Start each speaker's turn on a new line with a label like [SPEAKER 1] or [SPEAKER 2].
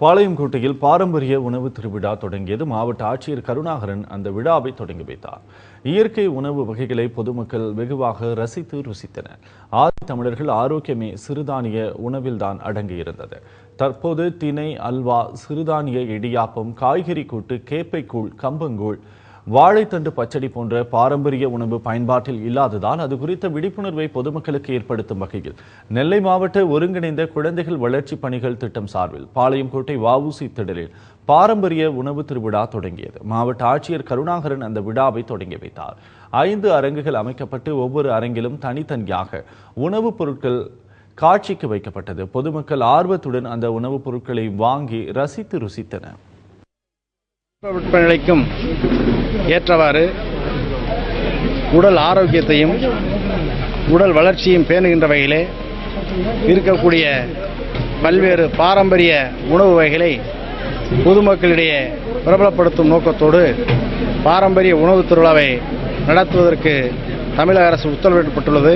[SPEAKER 1] பாளையங்கோட்டையில் பாரம்பரிய உணவு திருவிழா தொடங்கியது மாவட்ட ஆட்சியர் கருணாகரன் அந்த விழாவை தொடங்கி வைத்தார். இயற்கை உணவு வகைகளை பொதுமக்கள் வெகுவாக ரசித்து ருசித்தனர். ஆதி தமிழர்கள் ஆரோக்கியமே சிறுதானிய உணவில்தான் அடங்கியிருந்தது. தற்போது தினை அல்வா சிறுதானிய இடியாப்பம் காய்கறி கூட்டு கேப்பைக்கூழ் கம்பங்கூழ் வாழைத்தண்டு பச்சடி போன்ற பாரம்பரிய உணவு பயன்பாட்டில் இல்லாததால் அது குறித்த விழிப்புணர்வை பொதுமக்களுக்கு ஏற்படுத்தும் வகையில். நெல்லை மாவட்ட ஒருங்கிணைந்த குழந்தைகள் வளர்ச்சி பணிகள் திட்டம் சார்பில் பாளையங்கோட்டை வவுசி திடலில் பாரம்பரிய உணவு திருவிழா தொடங்கியது. மாவட்ட ஆட்சியர் கருணாகரன் அந்த விழாவை தொடங்கி வைத்தார். ஐந்து அரங்குகள் அமைக்கப்பட்டு ஒவ்வொரு அரங்கிலும் தனித்தனியாக உணவுப் பொருட்கள் காட்சிக்கு வைக்கப்பட்டது. பொதுமக்கள் ஆர்வத்துடன் அந்த உணவுப் பொருட்களை வாங்கி ரசித்து ருசித்தனர்.
[SPEAKER 2] ஏற்றவாறு உடல் ஆரோக்கியத்தையும் உடல் வளர்ச்சியும் பேணுகின்ற வகையிலே இருக்கக்கூடிய பல்வேறு பாரம்பரிய உணவு வகைகளை பொதுமக்களிடையே பிரபலப்படுத்தும் நோக்கத்தோடு பாரம்பரிய உணவு திருவிழாவை நடத்துவதற்கு தமிழக அரசு உத்தரவிடப்பட்டுள்ளது.